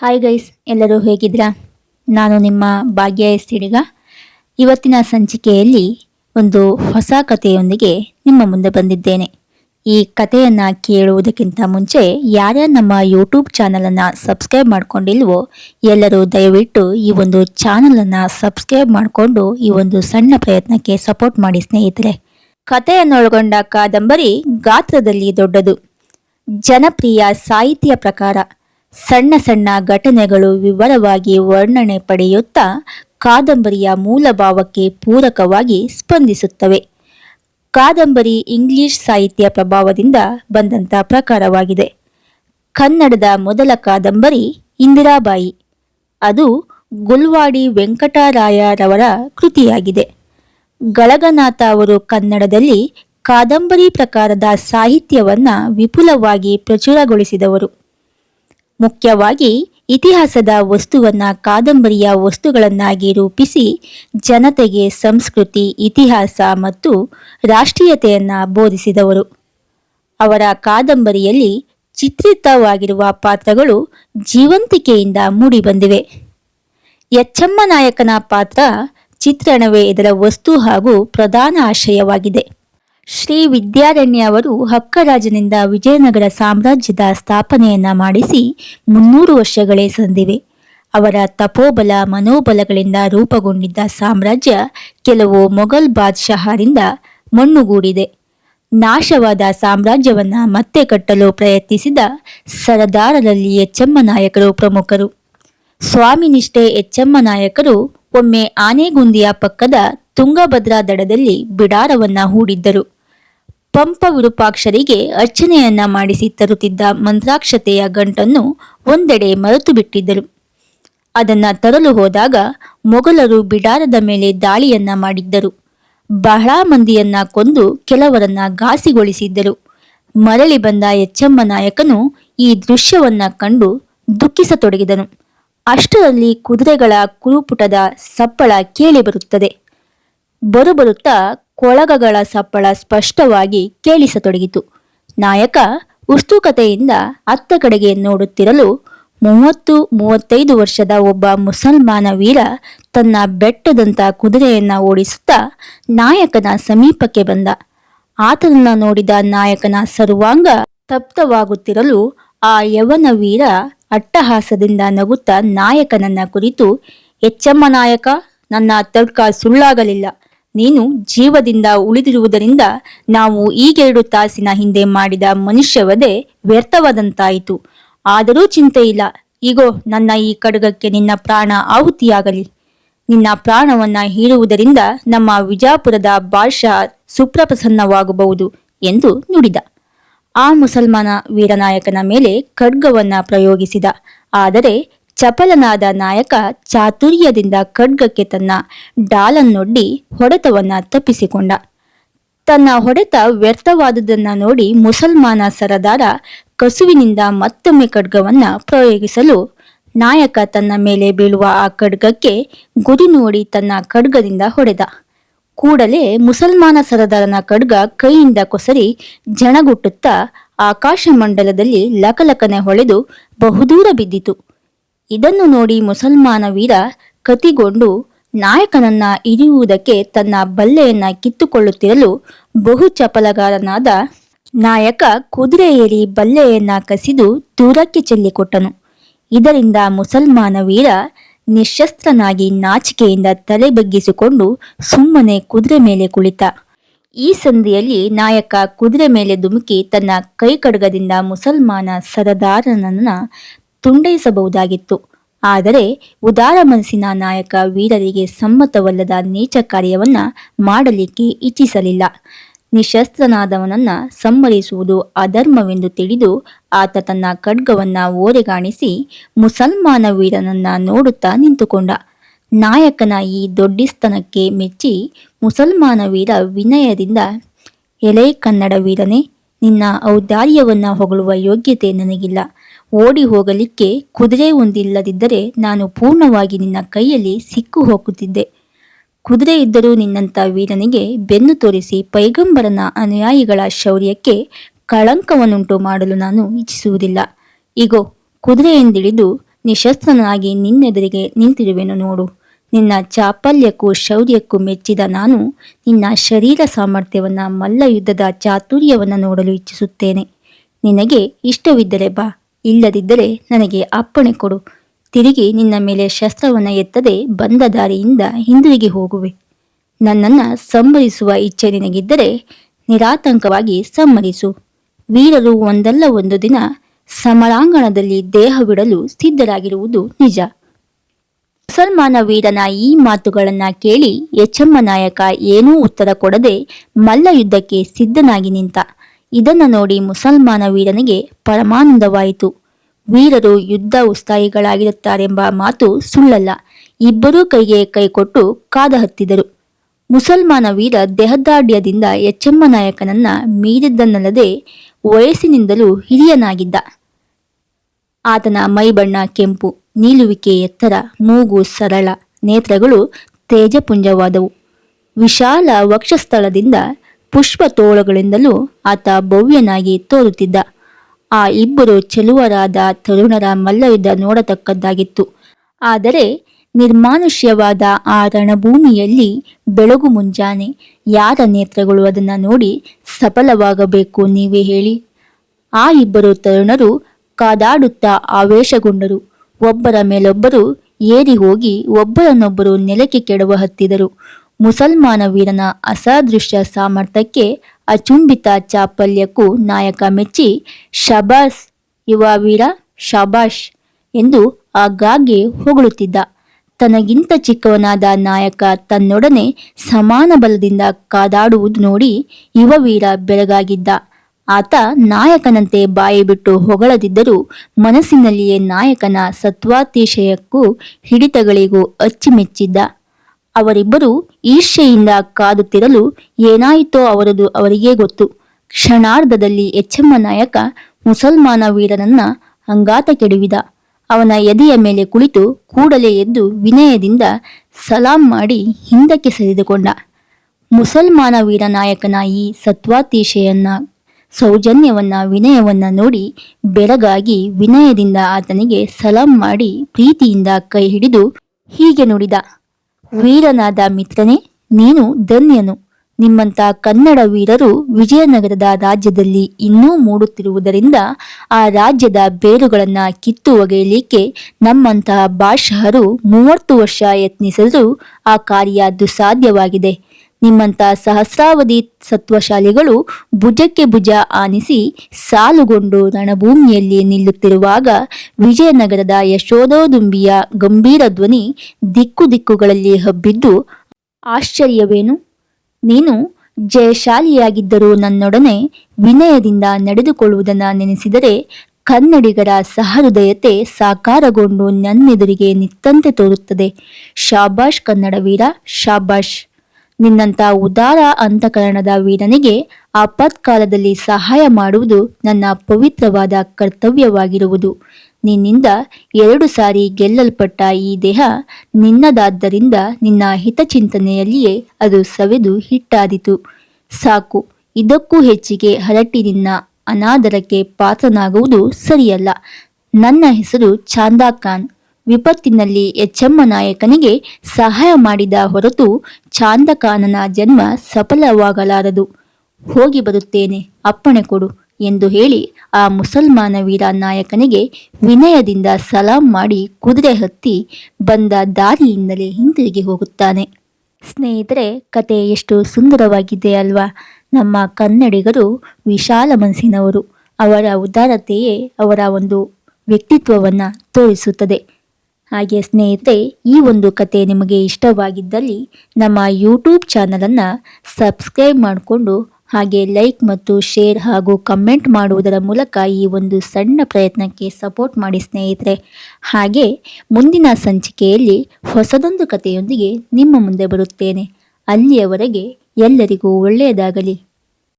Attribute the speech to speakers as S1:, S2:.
S1: Hi guys ಎಲ್ಲರೂ ಹೇಗಿದ್ದೀರಾ ನಾನು ನಿಮ್ಮ ಭಾಗ್ಯ ಎಸ್ ಹಿಡಿಗ ಇವತ್ತಿನ ಸಂಚಿಕೆಯಲ್ಲಿ ಒಂದು ಹೊಸ ಕಥೆಯೊಂದಿಗೆ ನಿಮ್ಮ ಮುಂದೆ ಬಂದಿದ್ದೇನೆ. ಈ ಕಥೆಯನ್ನು ಕೇಳುವುದಕ್ಕಿಂತ ಮುಂಚೆ ಯಾರ್ಯಾರು ನಮ್ಮ ಯೂಟ್ಯೂಬ್ ಚಾನಲನ್ನು ಸಬ್ಸ್ಕ್ರೈಬ್ ಮಾಡಿಕೊಂಡಿಲ್ವೋ ಎಲ್ಲರೂ ದಯವಿಟ್ಟು ಈ ಒಂದು ಚಾನಲನ್ನು ಸಬ್ಸ್ಕ್ರೈಬ್ ಮಾಡಿಕೊಂಡು ಈ ಒಂದು ಸಣ್ಣ ಪ್ರಯತ್ನಕ್ಕೆ ಸಪೋರ್ಟ್ ಮಾಡಿ ಸ್ನೇಹಿತರೆ. ಕಥೆಯನ್ನೊಳಗೊಂಡ ಕಾದಂಬರಿ ಗಾತ್ರದಲ್ಲಿ ದೊಡ್ಡದು. ಜನಪ್ರಿಯ ಸಾಹಿತ್ಯ ಪ್ರಕಾರ ಸಣ್ಣ ಸಣ್ಣ ಘಟನೆಗಳು ವಿವರವಾಗಿ ವರ್ಣನೆ ಪಡೆಯುತ್ತಾ ಕಾದಂಬರಿಯ ಮೂಲ ಭಾವಕ್ಕೆ ಪೂರಕವಾಗಿ ಸ್ಪಂದಿಸುತ್ತವೆ. ಕಾದಂಬರಿ ಇಂಗ್ಲಿಷ್ ಸಾಹಿತ್ಯ ಪ್ರಭಾವದಿಂದ ಬಂದಂಥ ಪ್ರಕಾರವಾಗಿದೆ. ಕನ್ನಡದ ಮೊದಲ ಕಾದಂಬರಿ ಇಂದಿರಾಬಾಯಿ. ಅದು ಗುಲ್ವಾಡಿ ವೆಂಕಟರಾಯರವರ ಕೃತಿಯಾಗಿದೆ. ಗಳಗನಾಥ ಅವರು ಕನ್ನಡದಲ್ಲಿ ಕಾದಂಬರಿ ಪ್ರಕಾರದ ಸಾಹಿತ್ಯವನ್ನು ವಿಪುಲವಾಗಿ ಪ್ರಚುರಗೊಳಿಸಿದವರು. ಮುಖ್ಯವಾಗಿ ಇತಿಹಾಸದ ವಸ್ತುವನ್ನ ಕಾದಂಬರಿಯ ವಸ್ತುಗಳನ್ನಾಗಿ ರೂಪಿಸಿ ಜನತೆಗೆ ಸಂಸ್ಕೃತಿ, ಇತಿಹಾಸ ಮತ್ತು ರಾಷ್ಟ್ರೀಯತೆಯನ್ನ ಬೋಧಿಸಿದವರು. ಅವರ ಕಾದಂಬರಿಯಲ್ಲಿ ಚಿತ್ರಿತವಾಗಿರುವ ಪಾತ್ರಗಳು ಜೀವಂತಿಕೆಯಿಂದ ಮೂಡಿಬಂದಿವೆ. ಎಚ್ಚಮ್ಮ ನಾಯಕನ ಪಾತ್ರ ಚಿತ್ರಣವೇ ಇದರ ವಸ್ತು ಹಾಗೂ ಪ್ರಧಾನ ಆಶಯವಾಗಿದೆ ಶ್ರೀ ವಿದ್ಯಾರಣ್ಯ ಅವರು ಹಕ್ಕರಾಜನಿಂದ ವಿಜಯನಗರ ಸಾಮ್ರಾಜ್ಯದ ಸ್ಥಾಪನೆಯನ್ನ ಮಾಡಿಸಿ ಮುನ್ನೂರು ವರ್ಷಗಳೇ ಸಂದಿವೆ. ಅವರ ತಪೋಬಲ ಮನೋಬಲಗಳಿಂದ ರೂಪುಗೊಂಡಿದ್ದ ಸಾಮ್ರಾಜ್ಯ ಕೆಲವು ಮೊಘಲ್ ಬಾದ್ಶಾಹರಿಂದ ಮಣ್ಣುಗೂಡಿದೆ. ನಾಶವಾದ ಸಾಮ್ರಾಜ್ಯವನ್ನ ಮತ್ತೆ ಕಟ್ಟಲು ಪ್ರಯತ್ನಿಸಿದ ಸರದಾರರಲ್ಲಿ ಎಚ್ಚಮ್ಮ ನಾಯಕರು ಪ್ರಮುಖರು. ಸ್ವಾಮಿನಿಷ್ಠೆ ಎಚ್ಚಮ್ಮ ನಾಯಕರು ಒಮ್ಮೆ ಆನೆಗುಂದಿಯ ಪಕ್ಕದ ತುಂಗಭದ್ರಾ ದಡದಲ್ಲಿ ಬಿಡಾರವನ್ನ ಹೂಡಿದ್ದರು. ಪಂಪ ವಿರೂಪಾಕ್ಷರಿಗೆ ಅರ್ಚನೆಯನ್ನ ಮಾಡಿಸಿ ತರುತ್ತಿದ್ದ ಮಂತ್ರಾಕ್ಷತೆಯ ಗಂಟನ್ನು ಒಂದೆಡೆ ಮರೆತು ಬಿಟ್ಟಿದ್ದರು ಅದನ್ನ ತರಲು ಹೋದಾಗ ಮೊಘಲರು ಬಿಡಾರದ ಮೇಲೆ ದಾಳಿಯನ್ನ ಮಾಡಿದ್ದರು. ಬಹಳ ಮಂದಿಯನ್ನ ಕೊಂದು ಕೆಲವರನ್ನ ಘಾಸಿಗೊಳಿಸಿದ್ದರು. ಮರಳಿ ಬಂದ ಎಚ್ಚಮ್ಮ ನಾಯಕನು ಈ ದೃಶ್ಯವನ್ನ ಕಂಡು ದುಃಖಿಸತೊಡಗಿದನು. ಅಷ್ಟರಲ್ಲಿ ಕುದುರೆಗಳ ಕುರುಪುಟದ ಸಪ್ಪಳ ಕೇಳಿ ಬರುತ್ತದೆ. ಬರುಬರುತ್ತಾ ಕೊಳಗಗಳ ಸಪ್ಪಳ ಸ್ಪಷ್ಟವಾಗಿ ಕೇಳಿಸತೊಡಗಿತು. ನಾಯಕ ಉತ್ಸುಕತೆಯಿಂದ ಅತ್ತ ಕಡೆಗೆ ನೋಡುತ್ತಿರಲು ಮೂವತ್ತು, ಮೂವತ್ತೈದು ವರ್ಷದ ಒಬ್ಬ ಮುಸಲ್ಮಾನ ವೀರ ತನ್ನ ಬೆಟ್ಟದಂತ ಕುದುರೆಯನ್ನ ಓಡಿಸುತ್ತಾ ನಾಯಕನ ಸಮೀಪಕ್ಕೆ ಬಂದ. ಆತನನ್ನ ನೋಡಿದ ನಾಯಕನ ಸರ್ವಾಂಗ ತಪ್ತವಾಗುತ್ತಿರಲು ಆ ಯವನ ವೀರ ಅಟ್ಟಹಾಸದಿಂದ ನಗುತ್ತಾ ನಾಯಕನನ್ನ ಕುರಿತು, ಎಚ್ಚಮ್ಮ ನಾಯಕ, ನನ್ನ ತರ್ಕ ಸುಳ್ಳಾಗಲಿಲ್ಲ. ನೀನು ಜೀವದಿಂದ ಉಳಿದಿರುವುದರಿಂದ ನಾವು ಈಗೆರಡು ತಾಸಿನ ಹಿಂದೆ ಮಾಡಿದ ಮನುಷ್ಯವದೇ ವ್ಯರ್ಥವಾದಂತಾಯಿತು. ಆದರೂ ಚಿಂತೆ ಇಲ್ಲ. ಈಗೋ ನನ್ನ ಈ ಕಡಗಕ್ಕೆ ನಿನ್ನ ಪ್ರಾಣ ಆಹುತಿಯಾಗಲಿ. ನಿನ್ನ ಪ್ರಾಣವನ್ನ ಹೀರುವುದರಿಂದ ನಮ್ಮ ವಿಜಾಪುರದ ಭಾಷಾ ಸುಪ್ರಪ್ರಸನ್ನವಾಗಬಹುದು ಎಂದು ನುಡಿದ. ಆ ಮುಸಲ್ಮಾನ ವೀರನಾಯಕನ ಮೇಲೆ ಖಡ್ಗವನ್ನ ಪ್ರಯೋಗಿಸಿದ. ಆದರೆ ಚಪಲನಾದ ನಾಯಕ ಚಾತುರ್ಯದಿಂದ ಖಡ್ಗಕ್ಕೆ ತನ್ನ ಡಾಲನ್ನೊಡ್ಡಿ ಹೊಡೆತವನ್ನ ತಪ್ಪಿಸಿಕೊಂಡ. ತನ್ನ ಹೊಡೆತ ವ್ಯರ್ಥವಾದುದನ್ನ ನೋಡಿ ಮುಸಲ್ಮಾನ ಸರದಾರ ಕಸುವಿನಿಂದ ಮತ್ತೊಮ್ಮೆ ಖಡ್ಗವನ್ನ ಪ್ರಯೋಗಿಸಲು ನಾಯಕ ತನ್ನ ಮೇಲೆ ಬೀಳುವ ಆ ಖಡ್ಗಕ್ಕೆ ಗುರಿ ನೋಡಿ ತನ್ನ ಖಡ್ಗದಿಂದ ಹೊಡೆದ. ಕೂಡಲೇ ಮುಸಲ್ಮಾನ ಸರದಾರನ ಖಡ್ಗ ಕೈಯಿಂದ ಕೊಸರಿ ಜಣಗುಟ್ಟುತ್ತಾ ಆಕಾಶ ಮಂಡಲದಲ್ಲಿ ಲಕಲಕನೆ ಹೊಳೆದು ಬಹುದೂರ ಬಿದ್ದಿತು. ಇದನ್ನು ನೋಡಿ ಮುಸಲ್ಮಾನ ವೀರ ಕತಿಗೊಂಡು ನಾಯಕನನ್ನ ಇರಿಯುವುದಕ್ಕೆ ತನ್ನ ಬಲ್ಲೆಯನ್ನ ಕಿತ್ತುಕೊಳ್ಳುತ್ತಿರಲು ಬಹು ಚಪಲಗಾರನಾದ ನಾಯಕ ಕುದುರೆ ಏರಿ ಬಲ್ಲೆಯನ್ನ ಕಸಿದು ದೂರಕ್ಕೆ ಚೆಲ್ಲಿಕೊಟ್ಟನು. ಇದರಿಂದ ಮುಸಲ್ಮಾನ ವೀರ ನಿಶಸ್ತ್ರನಾಗಿ ನಾಚಿಕೆಯಿಂದ ತಲೆ ಬಗ್ಗಿಸಿಕೊಂಡು ಸುಮ್ಮನೆ ಕುದುರೆ ಮೇಲೆ ಕುಳಿತ. ಈ ಸಂಧಿಯಲ್ಲಿ ನಾಯಕ ಕುದುರೆ ಮೇಲೆ ಧುಮುಕಿ ತನ್ನ ಕೈ ಕಡಗದಿಂದ ಮುಸಲ್ಮಾನ ಸರದಾರನನ್ನ ತುಂಡೈಸಬಹುದಾಗಿತ್ತು. ಆದರೆ ಉದಾರ ಮನಸ್ಸಿನ ನಾಯಕ ವೀರರಿಗೆ ಸಮ್ಮತವಲ್ಲದ ನೀಚ ಕಾರ್ಯವನ್ನ ಮಾಡಲಿಕ್ಕೆ ಇಚ್ಛಿಸಲಿಲ್ಲ. ನಿಶಸ್ತ್ರನಾದವನನ್ನ ಸಮ್ಮರಿಸುವುದು ಅಧರ್ಮವೆಂದು ತಿಳಿದು ಆತ ತನ್ನ ಖಡ್ಗವನ್ನ ಓರೆಗಾಣಿಸಿ ಮುಸಲ್ಮಾನ ವೀರನನ್ನ ನೋಡುತ್ತಾ ನಿಂತುಕೊಂಡ. ನಾಯಕನ ಈ ದೊಡ್ಡಿಸ್ತನಕ್ಕೆ ಮೆಚ್ಚಿ ಮುಸಲ್ಮಾನ ವೀರ ವಿನಯದಿಂದ, ಎಲೆ ಕನ್ನಡ ವೀರನೇ, ನಿನ್ನ ಔದಾರ್ಯವನ್ನ ಹೊಗಳುವ ಯೋಗ್ಯತೆ ನನಗಿಲ್ಲ. ಓಡಿ ಹೋಗಲಿಕ್ಕೆ ಕುದುರೆ ಒಂದಿಲ್ಲದಿದ್ದರೆ ನಾನು ಪೂರ್ಣವಾಗಿ ನಿನ್ನ ಕೈಯಲ್ಲಿ ಸಿಕ್ಕು ಹೋಗುತ್ತಿದ್ದೆ ಕುದುರೆ ಇದ್ದರೂ ನಿನ್ನಂಥ ವೀರನಿಗೆ ಬೆನ್ನು ತೋರಿಸಿ ಪೈಗಂಬರನ ಅನುಯಾಯಿಗಳ ಶೌರ್ಯಕ್ಕೆ ಕಳಂಕವನ್ನುಂಟು ಮಾಡಲು ನಾನು ಇಚ್ಛಿಸುವುದಿಲ್ಲ. ಈಗೋ ಕುದುರೆಯಿಂದಿಳಿದು ನಿಶಸ್ತ್ರನಾಗಿ ನಿನ್ನೆದುರಿಗೆ ನಿಂತಿರುವೆನು ನೋಡು. ನಿನ್ನ ಚಾಪಲ್ಯಕ್ಕೂ ಶೌರ್ಯಕ್ಕೂ ಮೆಚ್ಚಿದ ನಾನು ನಿನ್ನ ಶರೀರ ಸಾಮರ್ಥ್ಯವನ್ನು ಮಲ್ಲ ಯುದ್ಧದ ಚಾತುರ್ಯವನ್ನ ನೋಡಲು ಇಚ್ಛಿಸುತ್ತೇನೆ. ನಿನಗೆ ಇಷ್ಟವಿದ್ದರೆ ಬಾ. ಇಲ್ಲದಿದ್ದರೆ ನನಗೆ ಅಪ್ಪಣೆ ಕೊಡು. ತಿರುಗಿ ನಿನ್ನ ಮೇಲೆ ಶಸ್ತ್ರವನ್ನು ಎತ್ತದೆ ಬಂದ ದಾರಿಯಿಂದ ಹಿಂದಿರುಗಿ ಹೋಗುವೆ. ನನ್ನನ್ನು ಸಂಭರಿಸುವ ಇಚ್ಛೆ ನಿನಗಿದ್ದರೆ ನಿರಾತಂಕವಾಗಿ ಸಮ್ಮರಿಸು ವೀರರು ಒಂದಲ್ಲ ಒಂದು ದಿನ ಸಮರಾಂಗಣದಲ್ಲಿ ದೇಹವಿಡಲು ಸಿದ್ಧರಾಗಿರುವುದು ನಿಜ. ಮುಸಲ್ಮಾನ ವೀರನ ಈ ಮಾತುಗಳನ್ನು ಕೇಳಿ ಯಚಮ್ಮ ನಾಯಕ ಏನೂ ಉತ್ತರ ಕೊಡದೆ ಮಲ್ಲ ಯುದ್ಧಕ್ಕೆ ಸಿದ್ಧನಾಗಿ ನಿಂತ. ಇದನ್ನ ನೋಡಿ ಮುಸಲ್ಮಾನ ವೀರನಿಗೆ ಪರಮಾನಂದವಾಯಿತು. ವೀರರು ಯುದ್ಧ ಉಸ್ತಾಯಿಗಳಾಗಿರುತ್ತಾರೆಂಬ ಮಾತು ಸುಳ್ಳಲ್ಲ. ಇಬ್ಬರೂ ಕೈಗೆ ಕೈಕೊಟ್ಟು ಕಾದ ಹತ್ತಿದರು. ಮುಸಲ್ಮಾನ ವೀರ ದೇಹದಾಢ್ಯದಿಂದ ಎಚ್ಚಮ್ಮ ನಾಯಕನನ್ನ ಮೀರಿದ್ದನ್ನಲ್ಲದೆ ವಯಸ್ಸಿನಿಂದಲೂ ಹಿರಿಯನಾಗಿದ್ದ. ಆತನ ಮೈಬಣ್ಣ ಕೆಂಪು, ನಿಲುವಿಕೆ ಎತ್ತರ, ಮೂಗು ಸರಳ, ನೇತ್ರಗಳು ತೇಜಪುಂಜವಾದವು. ವಿಶಾಲ ವಕ್ಷಸ್ಥಳದಿಂದ ಪುಷ್ಪ ತೋಳಗಳಿಂದಲೂ ಆತ ಭವ್ಯನಾಗಿ ತೋರುತ್ತಿದ್ದ. ಆ ಇಬ್ಬರು ಚೆಲುವರಾದ ತರುಣರ ಮಲ್ಲಯುದ್ಧ ನೋಡತಕ್ಕದ್ದಾಗಿತ್ತು. ಆದರೆ ನಿರ್ಮಾನುಷ್ಯವಾದ ಆ ರಣಭೂಮಿಯಲ್ಲಿ ಬೆಳಗು ಮುಂಜಾನೆ ಯಾರ ನೇತ್ರಗಳು ಅದನ್ನು ನೋಡಿ ಸಫಲವಾಗಬೇಕು ನೀವೇ ಹೇಳಿ. ಆ ಇಬ್ಬರು ತರುಣರು ಕಾದಾಡುತ್ತಾ ಆವೇಶಗೊಂಡರು. ಒಬ್ಬರ ಮೇಲೊಬ್ಬರು ಏರಿ ಹೋಗಿ ಒಬ್ಬರನ್ನೊಬ್ಬರು ನೆಲಕ್ಕೆ ಕೆಡವ ಹತ್ತಿದರು. ಮುಸಲ್ಮಾನ ವೀರನ ಅಸಾದೃಶ್ಯ ಸಾಮರ್ಥ್ಯಕ್ಕೆ ಅಚುಂಬಿತ ಚಾಪಲ್ಯಕ್ಕೂ ನಾಯಕ ಮೆಚ್ಚಿ ಶಬಾಸ್ ಯುವ ವೀರ ಶಬಾಷ್ ಎಂದು ಆಗಾಗ್ಗೆ ಹೊಗಳುತ್ತಿದ್ದ. ತನಗಿಂತ ಚಿಕ್ಕವನಾದ ನಾಯಕ ತನ್ನೊಡನೆ ಸಮಾನ ಬಲದಿಂದ ಕಾದಾಡುವುದು ನೋಡಿ ಯುವ ವೀರ ಬೆಳಗಾಗಿದ್ದ ಆತ ನಾಯಕನಂತೆ ಬಾಯಿ ಬಿಟ್ಟು ಹೊಗಳದಿದ್ದರೂ ಮನಸ್ಸಿನಲ್ಲಿಯೇ ನಾಯಕನ ಸತ್ವಾತಿಶಯಕ್ಕೂ ಹಿಡಿತಗಳಿಗೂ ಅಚ್ಚಿಮೆಚ್ಚಿದ್ದ. ಅವರಿಬ್ಬರು ಈರ್ಷೆಯಿಂದ ಕಾದುತ್ತಿರಲು ಏನಾಯಿತೋ ಅವರದು ಅವರಿಗೇ ಗೊತ್ತು. ಕ್ಷಣಾರ್ಧದಲ್ಲಿ ಎಚ್ಚಮ್ಮ ನಾಯಕ ಮುಸಲ್ಮಾನ ವೀರನನ್ನ ಅಂಗಾತ ಕೆಡವಿದ ಅವನ ಎದೆಯ ಮೇಲೆ ಕುಳಿತು ಕೂಡಲೇ ಎದ್ದು ವಿನಯದಿಂದ ಸಲಾಂ ಮಾಡಿ ಹಿಂದಕ್ಕೆ ಸರಿದುಕೊಂಡ. ಮುಸಲ್ಮಾನ ವೀರ ನಾಯಕನ ಈ ಸತ್ವಾತೀಶೆಯನ್ನ, ಸೌಜನ್ಯವನ್ನ, ವಿನಯವನ್ನ ನೋಡಿ ಬೆರಗಾಗಿ ವಿನಯದಿಂದ ಆತನಿಗೆ ಸಲಾಂ ಮಾಡಿ ಪ್ರೀತಿಯಿಂದ ಕೈ ಹಿಡಿದು ಹೀಗೆ ನುಡಿದ. ವೀರನಾದ ಮಿತ್ರನೇ, ನೀನು ಧನ್ಯನು. ನಿಮ್ಮಂತ ಕನ್ನಡ ವೀರರು ವಿಜಯನಗರದ ರಾಜ್ಯದಲ್ಲಿ ಇನ್ನೂ ಮೂಡುತ್ತಿರುವುದರಿಂದ ಆ ರಾಜ್ಯದ ಬೇರುಗಳನ್ನ ಕಿತ್ತು ಒಗೆಯಲಿಕ್ಕೆ ನಮ್ಮಂತಹ ಭಾಷಹರು ಮೂವತ್ತು ವರ್ಷ ಯತ್ನಿಸಿದರೂ ಆ ಕಾರ್ಯ ದುಸಾಧ್ಯವಾಗಿದೆ ನಿಮ್ಮಂತ ಸಹಸ್ರಾವಧಿ ಸತ್ವಶಾಲಿಗಳು ಭುಜಕ್ಕೆ ಭುಜ ಆನಿಸಿ ಸಾಲುಗೊಂಡು ರಣಭೂಮಿಯಲ್ಲಿ ನಿಲ್ಲುತ್ತಿರುವಾಗ ವಿಜಯನಗರದ ಯಶೋಧೋದುಂಬಿಯ ಗಂಭೀರ ಧ್ವನಿ ದಿಕ್ಕು ದಿಕ್ಕುಗಳಲ್ಲಿ ಹಬ್ಬಿದ್ದು, ಆಶ್ಚರ್ಯವೇನು? ನೀನು ಜಯಶಾಲಿಯಾಗಿದ್ದರೂ ನನ್ನೊಡನೆ ವಿನಯದಿಂದ ನಡೆದುಕೊಳ್ಳುವುದನ್ನು ನೆನೆಸಿದರೆ ಕನ್ನಡಿಗರ ಸಹೃದಯತೆ ಸಾಕಾರಗೊಂಡು ನನ್ನೆದುರಿಗೆ ನಿತ್ತಂತೆ ತೋರುತ್ತದೆ. ಶಾಬಾಷ್ ಕನ್ನಡ ವೀರ, ಶಾಬಾಷ್. ನಿನ್ನಂತ ಉದಾರ ಅಂತಃಕರಣದ ವೀರನಿಗೆ ಆಪತ್ಕಾಲದಲ್ಲಿ ಸಹಾಯ ಮಾಡುವುದು ನನ್ನ ಪವಿತ್ರವಾದ ಕರ್ತವ್ಯವಾಗಿರುವುದು. ನಿನ್ನಿಂದ ಎರಡು ಸಾರಿ ಗೆಲ್ಲಲ್ಪಟ್ಟ ಈ ದೇಹ ನಿನ್ನದಾದ್ದರಿಂದ ನಿನ್ನ ಹಿತಚಿಂತನೆಯಲ್ಲಿಯೇ ಅದು ಸವೆದು ಹಿಟ್ಟಾದಿತು. ಸಾಕು, ಇದಕ್ಕೂ ಹೆಚ್ಚಿಗೆ ಹರಟಿ ನಿನ್ನ ಅನಾದರಕ್ಕೆ ಪಾತ್ರನಾಗುವುದು ಸರಿಯಲ್ಲ. ನನ್ನ ಹೆಸರು ಚಾಂದಾ ವಿಪತ್ತಿನಲ್ಲಿ ಎಚ್ಚಮ್ಮ ನಾಯಕನಿಗೆ ಸಹಾಯ ಮಾಡಿದ ಹೊರತು ಚಾಂದಕಾನನ ಜನ್ಮ ಸಫಲವಾಗಲಾರದು. ಹೋಗಿ ಬರುತ್ತೇನೆ, ಅಪ್ಪಣೆ ಕೊಡು ಎಂದು ಹೇಳಿ ಆ ಮುಸಲ್ಮಾನ ವೀರ ನಾಯಕನಿಗೆ ವಿನಯದಿಂದ ಸಲಾಂ ಮಾಡಿ ಕುದುರೆ ಹತ್ತಿ ಬಂದ ದಾರಿಯಿಂದಲೇ ಹಿಂದಿರುಗಿ ಹೋಗುತ್ತಾನೆ. ಸ್ನೇಹಿತರೆ, ಕತೆ ಎಷ್ಟು ಸುಂದರವಾಗಿದೆ ಅಲ್ವಾ? ನಮ್ಮ ಕನ್ನಡಿಗರು ವಿಶಾಲ ಮನಸ್ಸಿನವರು. ಅವರ ಉದಾರತೆಯೇ ಅವರ ಒಂದು ವ್ಯಕ್ತಿತ್ವವನ್ನು ತೋರಿಸುತ್ತದೆ. ಹಾಗೆ ಸ್ನೇಹಿತರೆ, ಈ ಒಂದು ಕತೆ ನಿಮಗೆ ಇಷ್ಟವಾಗಿದ್ದಲ್ಲಿ ನಮ್ಮ ಯೂಟ್ಯೂಬ್ ಚಾನಲನ್ನು ಸಬ್ಸ್ಕ್ರೈಬ್ ಮಾಡಿಕೊಂಡು ಹಾಗೆ ಲೈಕ್ ಮತ್ತು ಶೇರ್ ಹಾಗೂ ಕಮೆಂಟ್ ಮಾಡುವುದರ ಮೂಲಕ ಈ ಒಂದು ಸಣ್ಣ ಪ್ರಯತ್ನಕ್ಕೆ ಸಪೋರ್ಟ್ ಮಾಡಿ ಸ್ನೇಹಿತರೆ. ಹಾಗೆ ಮುಂದಿನ ಸಂಚಿಕೆಯಲ್ಲಿ ಹೊಸದೊಂದು ಕಥೆಯೊಂದಿಗೆ ನಿಮ್ಮ ಮುಂದೆ ಬರುತ್ತೇನೆ. ಅಲ್ಲಿಯವರೆಗೆ ಎಲ್ಲರಿಗೂ ಒಳ್ಳೆಯದಾಗಲಿ.